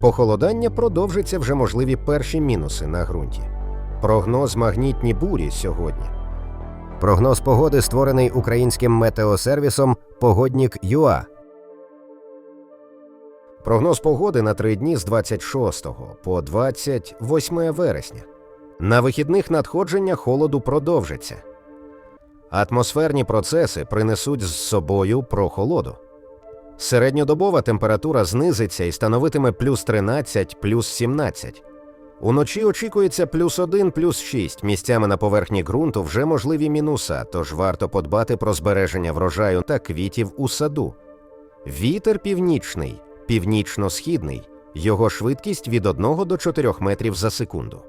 Похолодання продовжиться вже можливі перші мінуси на ґрунті. Прогноз магнітні бурі сьогодні. Прогноз погоди створений українським метеосервісом Погоднік ЮА. Прогноз погоди на три дні з 26 по 28 вересня. На вихідних надходження холоду продовжиться. Атмосферні процеси принесуть з собою прохолоду. Середньодобова температура знизиться і становитиме плюс 13, плюс 17. Уночі очікується плюс 1, плюс 6. Місцями на поверхні ґрунту вже можливі мінуса, тож варто подбати про збереження врожаю та квітів у саду. Вітер північний, північно-східний, його швидкість від 1 до 4 метрів за секунду.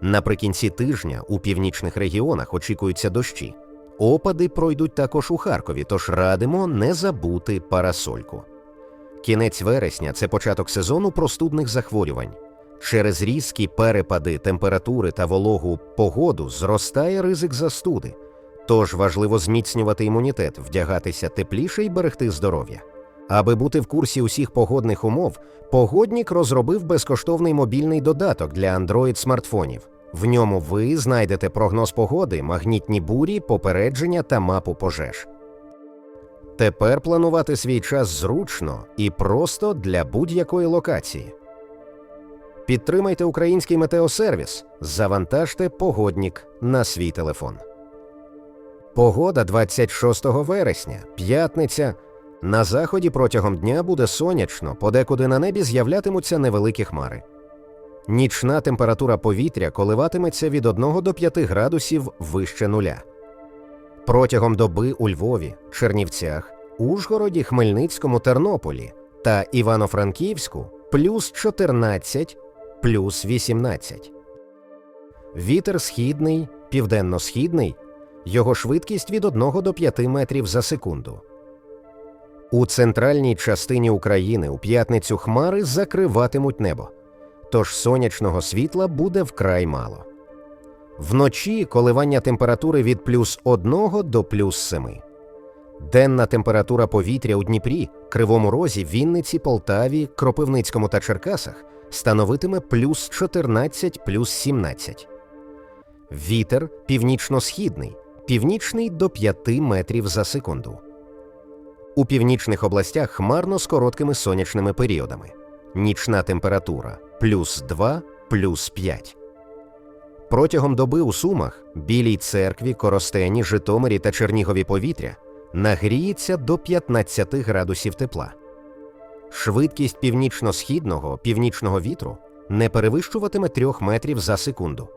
Наприкінці тижня у північних регіонах очікуються дощі. Опади пройдуть також у Харкові, тож радимо не забути парасольку. Кінець вересня це початок сезону простудних захворювань. Через різкі перепади температури та вологу погоду зростає ризик застуди, тож важливо зміцнювати імунітет, вдягатися тепліше і берегти здоров'я. Аби бути в курсі усіх погодних умов, погоднік розробив безкоштовний мобільний додаток для Android смартфонів. В ньому ви знайдете прогноз погоди, магнітні бурі, попередження та мапу пожеж. Тепер планувати свій час зручно і просто для будь-якої локації. Підтримайте український метеосервіс, завантажте погоднік на свій телефон. Погода 26 вересня, п'ятниця. На заході протягом дня буде сонячно, подекуди на небі з'являтимуться невеликі хмари. Нічна температура повітря коливатиметься від 1 до 5 градусів вище нуля. Протягом доби у Львові, Чернівцях, Ужгороді, Хмельницькому, Тернополі та Івано-Франківську плюс 14, плюс 18. Вітер східний, південно-східний, його швидкість від 1 до 5 метрів за секунду. У центральній частині України у п'ятницю хмари закриватимуть небо тож сонячного світла буде вкрай мало. Вночі коливання температури від плюс 1 до плюс 7. Денна температура повітря у Дніпрі, Кривому Розі, Вінниці, Полтаві, Кропивницькому та Черкасах становитиме плюс 14 плюс 17. Вітер північно-східний, північний до 5 метрів за секунду. У північних областях хмарно з короткими сонячними періодами. Нічна температура плюс 2, плюс 5. Протягом доби у Сумах, Білій церкві, Коростені, Житомирі та Чернігові повітря нагріється до 15 градусів тепла. Швидкість північно-східного північного вітру не перевищуватиме 3 метрів за секунду.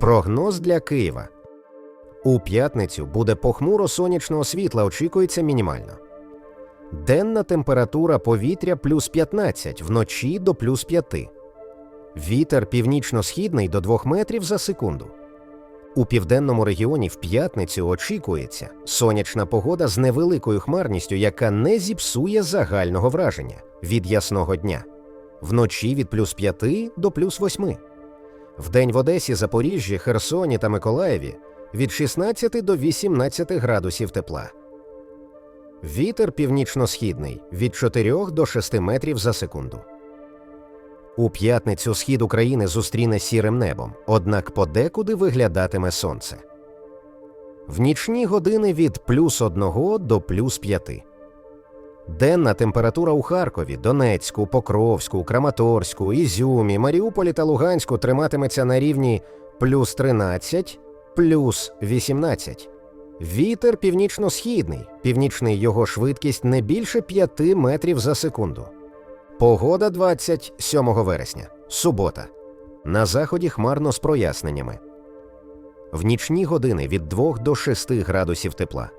Прогноз для Києва у п'ятницю буде похмуро сонячного світла, очікується мінімально. Денна температура повітря плюс 15, вночі до плюс 5. Вітер північно-східний до 2 метрів за секунду. У південному регіоні в п'ятницю очікується сонячна погода з невеликою хмарністю, яка не зіпсує загального враження від ясного дня, вночі від плюс 5 до плюс 8. Вдень в Одесі, Запоріжжі, Херсоні та Миколаєві від 16 до 18 градусів тепла. Вітер північно-східний від 4 до 6 метрів за секунду. У п'ятницю схід України зустріне сірим небом, однак подекуди виглядатиме сонце. В нічні години від плюс 1 до плюс 5. Денна температура у Харкові, Донецьку, Покровську, Краматорську, Ізюмі, Маріуполі та Луганську триматиметься на рівні плюс 13, плюс 18. Вітер північно-східний, північний його швидкість не більше 5 метрів за секунду. Погода 27 вересня, субота. На заході хмарно з проясненнями. В нічні години від 2 до 6 градусів тепла.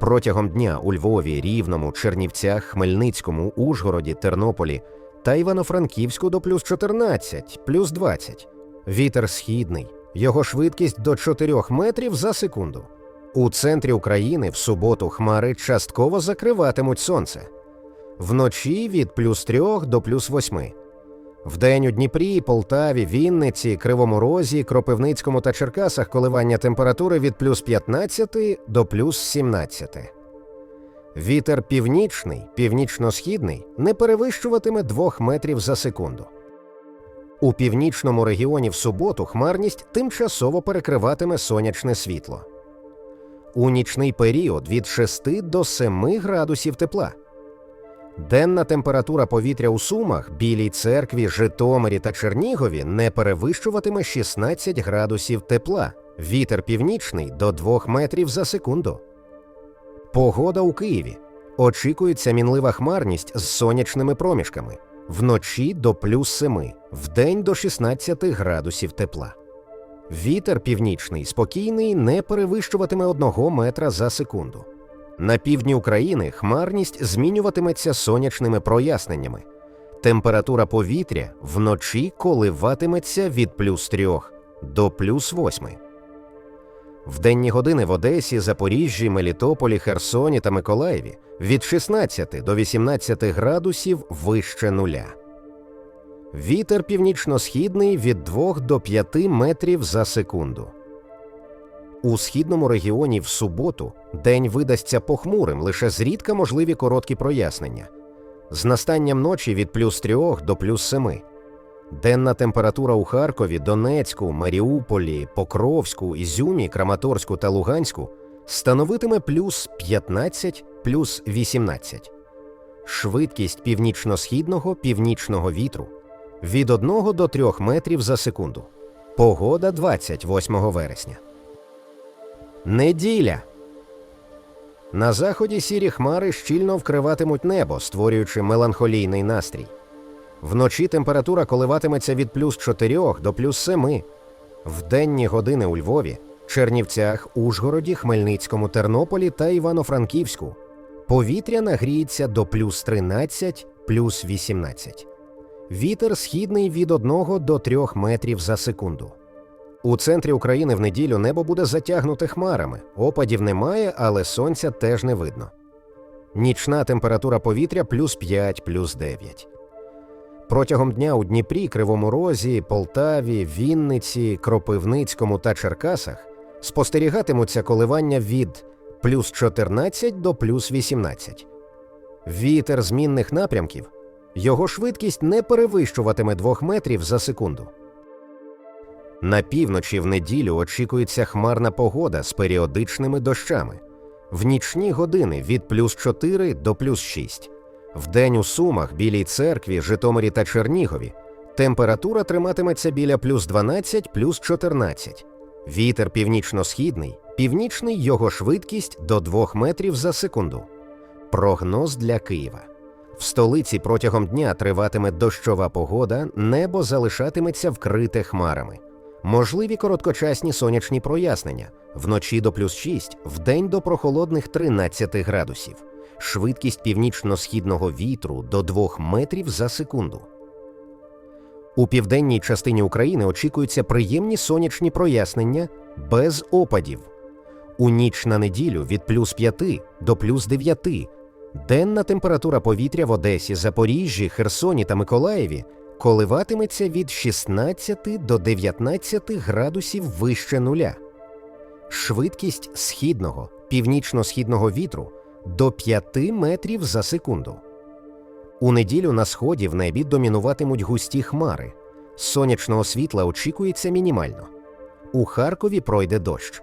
Протягом дня у Львові, Рівному, Чернівцях, Хмельницькому, Ужгороді, Тернополі та Івано-Франківську до плюс 14, плюс 20. Вітер східний, його швидкість до 4 метрів за секунду. У центрі України в суботу хмари частково закриватимуть сонце. Вночі від плюс 3 до плюс 8. Вдень у Дніпрі, Полтаві, Вінниці, Кривому Розі, Кропивницькому та Черкасах коливання температури від плюс 15 до плюс 17. Вітер північний, північно-східний не перевищуватиме 2 метрів за секунду. У північному регіоні в суботу хмарність тимчасово перекриватиме сонячне світло. У нічний період від 6 до 7 градусів тепла. Денна температура повітря у Сумах, Білій церкві, Житомирі та Чернігові не перевищуватиме 16 градусів тепла. Вітер північний до 2 метрів за секунду. Погода у Києві. Очікується мінлива хмарність з сонячними проміжками. Вночі до плюс 7, вдень до 16 градусів тепла. Вітер північний спокійний не перевищуватиме 1 метра за секунду. На півдні України хмарність змінюватиметься сонячними проясненнями. Температура повітря вночі коливатиметься від плюс 3 до плюс 8. В денні години в Одесі, Запоріжжі, Мелітополі, Херсоні та Миколаєві від 16 до 18 градусів вище нуля. Вітер північно-східний від 2 до 5 метрів за секунду. У східному регіоні в суботу день видасться похмурим, лише зрідка можливі короткі прояснення. З настанням ночі від плюс 3 до плюс 7. Денна температура у Харкові, Донецьку, Маріуполі, Покровську, Ізюмі, Краматорську та Луганську становитиме плюс 15, плюс 18. Швидкість північно-східного північного вітру від 1 до 3 метрів за секунду. Погода 28 вересня. Неділя. На заході сірі хмари щільно вкриватимуть небо, створюючи меланхолійний настрій. Вночі температура коливатиметься від плюс 4 до плюс 7. В денні години у Львові, Чернівцях, Ужгороді, Хмельницькому, Тернополі та Івано-Франківську. Повітря нагріється до плюс 13, плюс 18. Вітер східний від 1 до 3 метрів за секунду. У центрі України в неділю небо буде затягнуте хмарами. Опадів немає, але сонця теж не видно. Нічна температура повітря плюс 5, плюс 9. Протягом дня у Дніпрі, Кривому Розі, Полтаві, Вінниці, Кропивницькому та Черкасах спостерігатимуться коливання від плюс 14 до плюс 18. Вітер змінних напрямків. Його швидкість не перевищуватиме 2 метрів за секунду. На півночі в неділю очікується хмарна погода з періодичними дощами. В нічні години від плюс 4 до плюс 6. Вдень у Сумах, Білій церкві, Житомирі та Чернігові температура триматиметься біля плюс 12, плюс 14. Вітер північно-східний, північний його швидкість до 2 метрів за секунду. Прогноз для Києва. В столиці протягом дня триватиме дощова погода, небо залишатиметься вкрите хмарами. Можливі короткочасні сонячні прояснення вночі до плюс 6, вдень до прохолодних 13 градусів, швидкість північно-східного вітру до 2 метрів за секунду. У південній частині України очікуються приємні сонячні прояснення без опадів. У ніч на неділю від плюс 5 до плюс 9 денна температура повітря в Одесі, Запоріжжі, Херсоні та Миколаєві коливатиметься від 16 до 19 градусів вище нуля. Швидкість східного, північно-східного вітру до 5 метрів за секунду. У неділю на сході в небі домінуватимуть густі хмари. Сонячного світла очікується мінімально. У Харкові пройде дощ.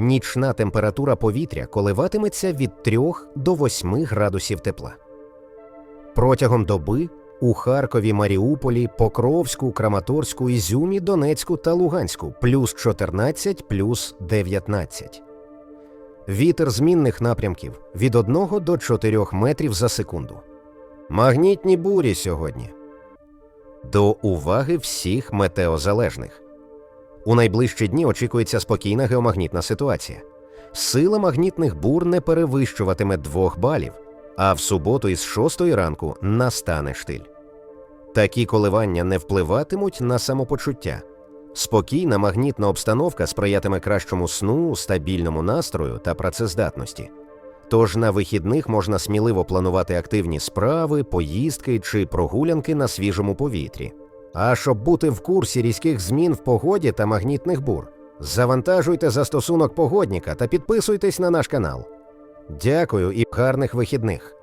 Нічна температура повітря коливатиметься від 3 до 8 градусів тепла. Протягом доби у Харкові, Маріуполі, Покровську, Краматорську, Ізюмі, Донецьку та Луганську плюс 14, плюс 19. Вітер змінних напрямків від 1 до 4 метрів за секунду. Магнітні бурі сьогодні. До уваги всіх метеозалежних. У найближчі дні очікується спокійна геомагнітна ситуація. Сила магнітних бур не перевищуватиме 2 балів, а в суботу із 6 ранку настане штиль. Такі коливання не впливатимуть на самопочуття. Спокійна магнітна обстановка сприятиме кращому сну, стабільному настрою та працездатності. Тож на вихідних можна сміливо планувати активні справи, поїздки чи прогулянки на свіжому повітрі. А щоб бути в курсі різких змін в погоді та магнітних бур, завантажуйте застосунок погодніка та підписуйтесь на наш канал. Дякую і гарних вихідних.